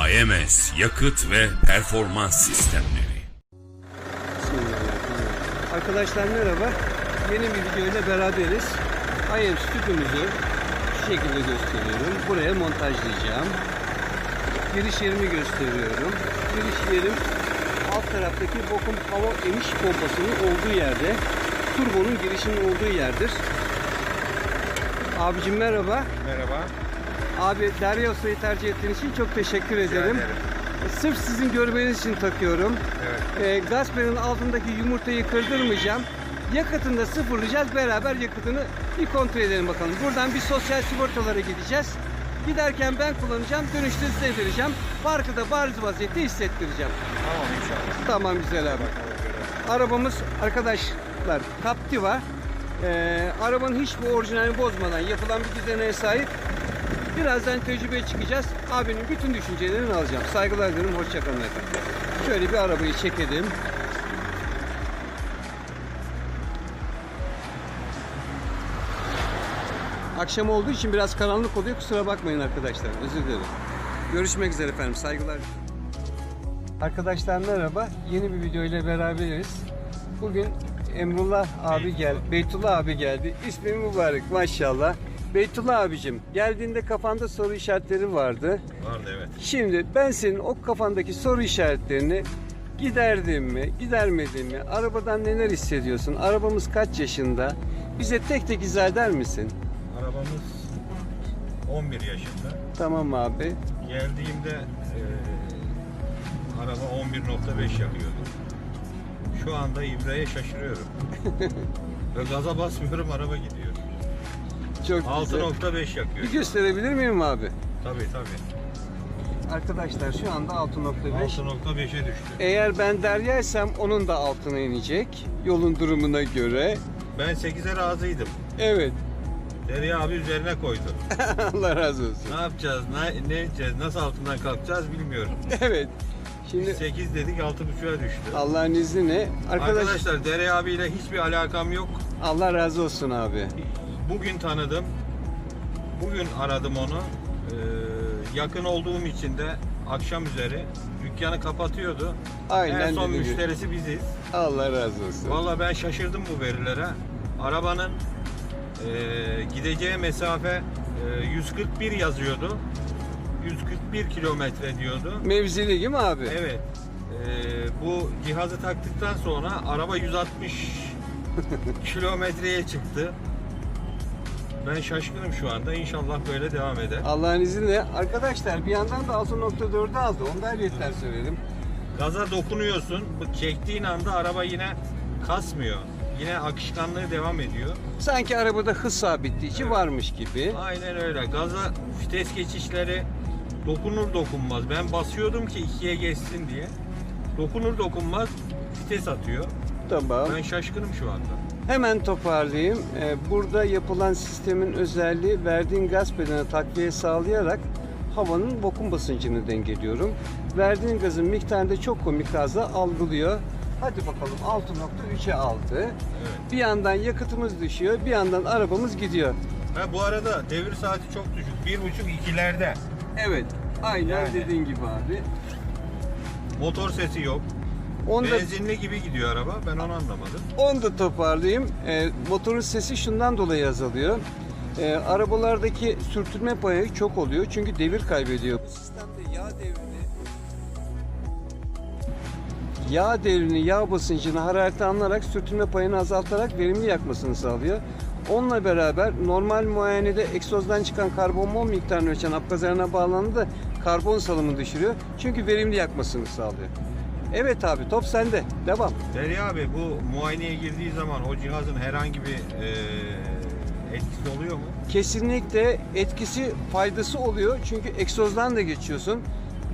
AMS Yakıt ve Performans Sistemleri. Arkadaşlar merhaba. Yeni bir video ile beraberiz. IM stüdyomuzu şu şekilde gösteriyorum. Buraya montajlayacağım. Giriş yerimi gösteriyorum. Giriş yerim alt taraftaki bokum hava emiş pompasının olduğu yerde. Turbonun girişinin olduğu yerdir. Abicim merhaba. Merhaba. Abi Derya Usta'yı tercih ettiğiniz için çok teşekkür ederim. ederim. Sırf sizin görmeniz için takıyorum. Evet. E, Gasper'in altındaki yumurtayı kırdırmayacağım. Yakıtını da sıfırlayacağız. Beraber yakıtını bir kontrol edelim bakalım. Buradan bir sosyal sigortalara gideceğiz. Giderken ben kullanacağım. Dönüşte size vereceğim. Farkı da bariz vaziyette hissettireceğim. Tamam inşallah. Tamam güzel abi. Arabamız arkadaşlar Captiva. Ee, arabanın hiçbir orijinalini bozmadan yapılan bir düzene sahip. Birazdan tecrübeye çıkacağız. Abinin bütün düşüncelerini alacağım. Saygılar dilerim. Hoşçakalın efendim. Şöyle bir arabayı çekelim. Akşam olduğu için biraz karanlık oluyor. Kusura bakmayın arkadaşlar. Özür dilerim. Görüşmek üzere efendim. Saygılar. Arkadaşlar merhaba. Yeni bir video ile beraberiz. Bugün Emrullah abi gel, Beytullah abi geldi. İsmi mübarek maşallah. Beytullah abicim geldiğinde kafanda soru işaretleri vardı. Vardı evet. Şimdi ben senin o kafandaki soru işaretlerini giderdim mi, gidermedim mi? Arabadan neler hissediyorsun? Arabamız kaç yaşında? Bize tek tek izah eder misin? Arabamız 11 yaşında. Tamam abi. Geldiğimde e, araba 11.5 yakıyordu. Şu anda ibreye şaşırıyorum. Ve gaza basmıyorum araba gidiyor. Çok güzel. 6.5 yakıyor. Bir gösterebilir miyim abi? Tabii tabii. Arkadaşlar şu anda 6.5. 6.5'e düştü. Eğer ben deryaysam onun da altına inecek. Yolun durumuna göre. Ben 8'e razıydım. Evet. Derya abi üzerine koydu. Allah razı olsun. Ne yapacağız, ne, ne edeceğiz, nasıl altından kalkacağız bilmiyorum. Evet. Şimdi 8 dedik 6.5'a düştü. Allah'ın izniyle arkadaş Arkadaşlar Derya abiyle hiçbir alakam yok. Allah razı olsun abi. Bugün tanıdım. Bugün aradım onu. Ee, yakın olduğum için de akşam üzeri dükkanı kapatıyordu. Aynen en son dediğim gibi. müşterisi biziz. Allah razı olsun. Vallahi ben şaşırdım bu verilere. Arabanın e, gideceği mesafe e, 141 yazıyordu. 141 kilometre diyordu. Mevzili değil mi abi? Evet. e, bu cihazı taktıktan sonra araba 160 kilometreye çıktı. Ben şaşkınım şu anda. İnşallah böyle devam eder. Allah'ın izniyle arkadaşlar bir yandan da 6.4'ü aldı. Onu da ayrıyetten söyledim. Gaza dokunuyorsun. Çektiğin anda araba yine kasmıyor. Yine akışkanlığı devam ediyor. Sanki arabada hız sabitleyici varmış gibi. Aynen öyle. Gaza vites geçişleri dokunur dokunmaz. Ben basıyordum ki ikiye geçsin diye. Dokunur dokunmaz vites atıyor. Tamam. Ben şaşkınım şu anda. Hemen toparlayayım. Ee, Burada yapılan sistemin özelliği verdiğin gaz pedalına takviye sağlayarak havanın vakum basıncını dengeliyorum. Verdiğin gazın miktarını da çok komik gazla algılıyor. Hadi bakalım 6.3'e aldı. Evet. Bir yandan yakıtımız düşüyor, bir yandan arabamız gidiyor. Ha bu arada devir saati çok düşük. Bir buçuk ikilerde. Evet, aynen Yani. dediğin gibi abi. Motor sesi yok. Onu da, Benzinli gibi gidiyor araba. Ben onu anlamadım. onu da toparlayayım. Ee, motorun sesi şundan dolayı azalıyor. Ee, arabalardaki sürtünme payı çok oluyor çünkü devir kaybediyor. Bu sistemde yağ devrini yağ devrini, yağ basıncını, harareti alınarak sürtünme payını azaltarak verimli yakmasını sağlıyor. Onunla beraber normal muayenede egzozdan çıkan karbon mol miktarını ölçen apgazlarına bağlandı karbon salımını düşürüyor. Çünkü verimli yakmasını sağlıyor. Evet abi top sende. Devam. Derya abi bu muayeneye girdiği zaman o cihazın herhangi bir e, etkisi oluyor mu? Kesinlikle etkisi faydası oluyor. Çünkü egzozdan da geçiyorsun.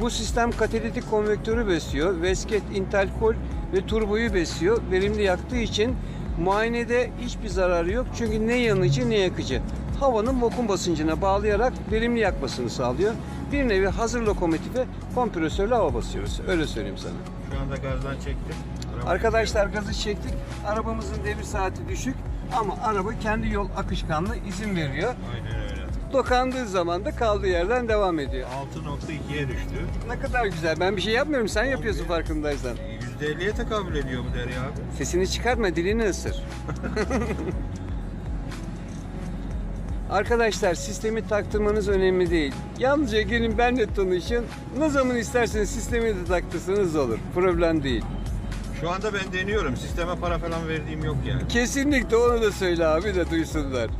Bu sistem katalitik konvektörü besliyor. Vesket, interkol ve turboyu besliyor. Verimli yaktığı için muayenede hiçbir zararı yok. Çünkü ne yanıcı ne yakıcı. Havanın vakum basıncına bağlayarak verimli yakmasını sağlıyor. Bir nevi hazır lokomotife kompresörle hava basıyoruz. Öyle söyleyeyim sana. Şu anda gazdan çektim. Araba Arkadaşlar gazı çektik. Arabamızın devir saati düşük ama araba kendi yol akışkanlığı izin veriyor. Aynen öyle. Dokandığı zaman da kaldığı yerden devam ediyor. 6.2'ye düştü. Ne kadar güzel. Ben bir şey yapmıyorum. Sen yapıyorsun farkındaysan. %50'ye tekabül ediyor bu Derya abi. Sesini çıkartma, dilini ısır. Arkadaşlar sistemi taktırmanız önemli değil. Yalnızca gelin benle tanışın. Ne zaman isterseniz sistemi de taktırsanız olur. Problem değil. Şu anda ben deniyorum. Sisteme para falan verdiğim yok yani. Kesinlikle onu da söyle abi de duysunlar.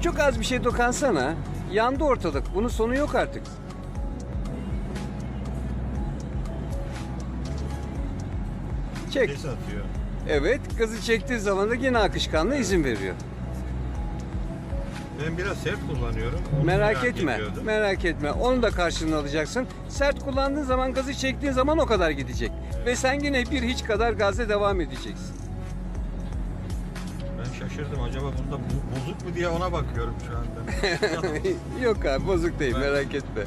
Çok az bir şey dokansana. Yandı ortalık. Bunun sonu yok artık. Çek. Ses atıyor. Evet, gazı çektiği zaman da yine akışkanla izin veriyor. Ben biraz sert kullanıyorum. Onu Merak etme, ediyordum. merak etme. Onu da karşılığını alacaksın. Sert kullandığın zaman, gazı çektiğin zaman o kadar gidecek. Ve sen yine bir hiç kadar gazla devam edeceksin. Ben şaşırdım. Acaba bunda bu- bozuk mu diye ona bakıyorum şu anda. Yok abi, bozuk değil, Ben- merak etme.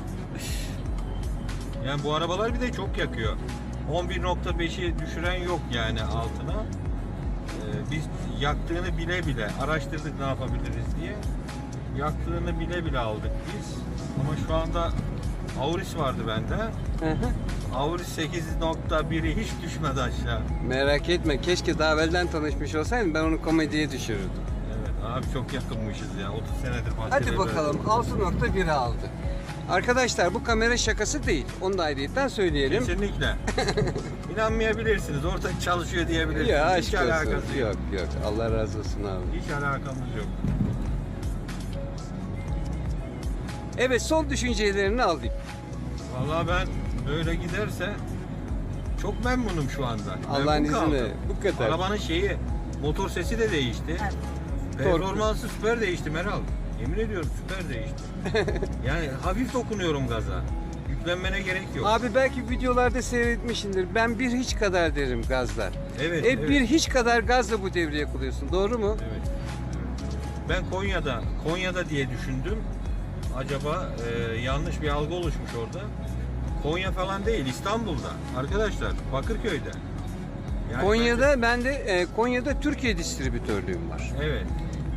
yani bu arabalar bir de çok yakıyor. 11.5'i düşüren yok yani altına. Ee, biz yaktığını bile bile araştırdık ne yapabiliriz diye. Yaktığını bile bile aldık biz. Ama şu anda Auris vardı bende. Auris 8.1'i hiç düşmedi aşağı. merak etme, keşke daha evvelden tanışmış olsaydın ben onu komediye düşürürdüm. Evet abi çok yakınmışız ya. 30 senedir bahçede Hadi bakalım 6.1 aldı. Arkadaşlar bu kamera şakası değil. Onu da ayrıyetten söyleyelim. Kesinlikle. İnanmayabilirsiniz. Orada çalışıyor diyebilirsiniz. Ya Hiç aşk alakası olsun. yok. Yok yok. Allah razı olsun abi. Hiç alakamız yok. Evet son düşüncelerini alayım. Vallahi ben böyle giderse çok memnunum şu anda. Allah'ın Memnun kaldım. izniyle. Bu kadar. Arabanın şeyi, motor sesi de değişti. Performansı süper değişti Meral. Yemin ediyorum süper değişti. yani hafif dokunuyorum gaza. Yüklenmene gerek yok. Abi belki videolarda seyretmişsindir. Ben bir hiç kadar derim gazla. evet, E evet. bir hiç kadar gazla bu devreye kuruyorsun. Doğru mu? Evet. Ben Konya'da, Konya'da diye düşündüm. Acaba e, yanlış bir algı oluşmuş orada. Konya falan değil, İstanbul'da. Arkadaşlar, Bakırköy'de. Yani Konya'da ben de e, Konya'da Türkiye distribütörlüğüm var. evet.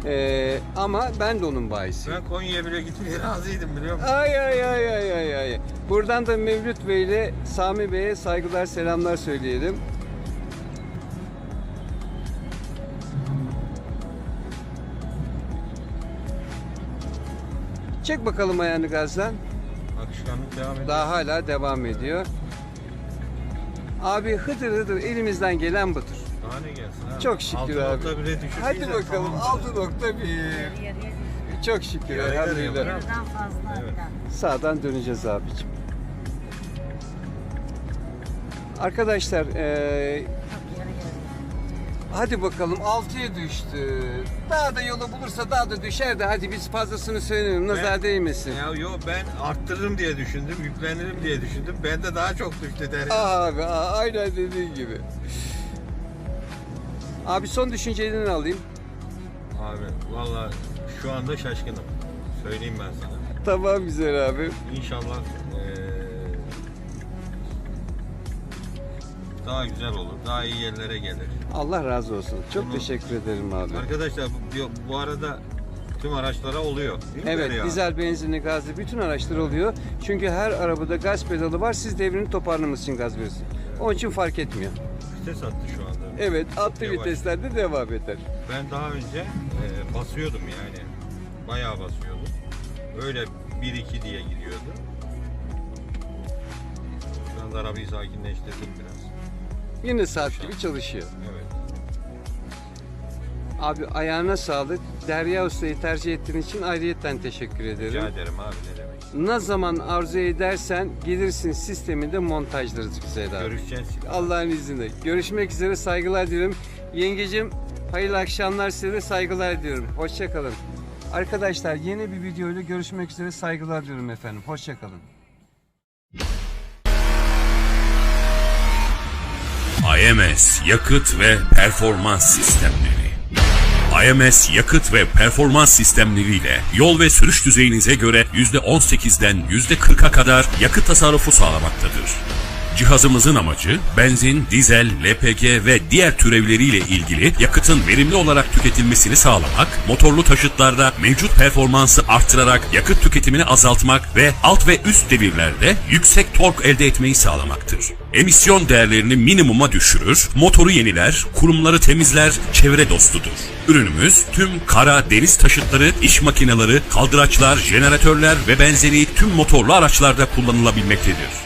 E, ama ben de onun bayisiyim. Ben Konya'ya bile gitmeye razıydım biliyor musun? Ay ay ay ay ay ay. Buradan da Mevlüt Bey ile Sami Bey'e saygılar selamlar söyleyelim. Çek bakalım ayağını gazdan. Akışkanlık devam ediyor. Daha hala devam ediyor. Abi hıdır hıdır elimizden gelen budur. Daha ne gelsin abi? Çok şükür abi. 6.1'e düşürdüyse Hadi bakalım tamamdır. 6.1. Çok şükür Yarı yarıya elhamdülillah. Birden fazla Evet. hatta. Sağdan döneceğiz abicim. Arkadaşlar eee, Çok yarı yarı. hadi bakalım 6'ya düştü. Daha da yolu bulursa daha da düşer de hadi biz fazlasını söyleyelim nazar değmesin. Ya yo ben arttırırım diye düşündüm, yüklenirim diye düşündüm. Bende daha çok düştü der. Abi a- aynen dediğin gibi. Abi son düşüncelerini alayım. Abi valla şu anda şaşkınım. Söyleyeyim ben sana. Tamam güzel abi. İnşallah eee, daha güzel olur. Daha iyi yerlere gelir. Allah razı olsun. Çok Bunu- teşekkür ederim abi. Arkadaşlar bu, bu arada tüm araçlara oluyor. Değil mi Evet, Derya? dizel, benzinli, gazlı bütün araçlar oluyor. Çünkü her arabada gaz pedalı var. Siz devrini toparlamak için gaz veriyorsun. Onun için fark etmiyor. Vites attı şu anda. Evet, atlı Yavaş. viteslerde devam eder. Ben daha önce eee, basıyordum yani. Bayağı basıyordum. Öyle 1-2 diye gidiyordu. Şu anda arabayı sakinleştirdim biraz. Yine saat gibi çalışıyor. Evet. Abi ayağına sağlık. Derya Usta'yı tercih ettiğin için ayrıyetten teşekkür ederim. Rica ederim abi ne demek. Ne zaman arzu edersen gelirsin sisteminde montajlarız güzel abi. Görüşeceğiz. Allah'ın izniyle. Görüşmek üzere saygılar diliyorum. Yengecim hayırlı akşamlar size de saygılar diliyorum. Hoşçakalın. Arkadaşlar yeni bir videoyla görüşmek üzere saygılar diliyorum efendim. Hoşçakalın. IMS Yakıt ve Performans Sistemleri IMS yakıt ve performans sistemleriyle yol ve sürüş düzeyinize göre %18'den %40'a kadar yakıt tasarrufu sağlamaktadır. Cihazımızın amacı benzin, dizel, LPG ve diğer türevleriyle ilgili yakıtın verimli olarak tüketilmesini sağlamak, motorlu taşıtlarda mevcut performansı arttırarak yakıt tüketimini azaltmak ve alt ve üst devirlerde yüksek tork elde etmeyi sağlamaktır. Emisyon değerlerini minimuma düşürür, motoru yeniler, kurumları temizler, çevre dostudur. Ürünümüz tüm kara, deniz taşıtları, iş makineleri, kaldıraçlar, jeneratörler ve benzeri tüm motorlu araçlarda kullanılabilmektedir.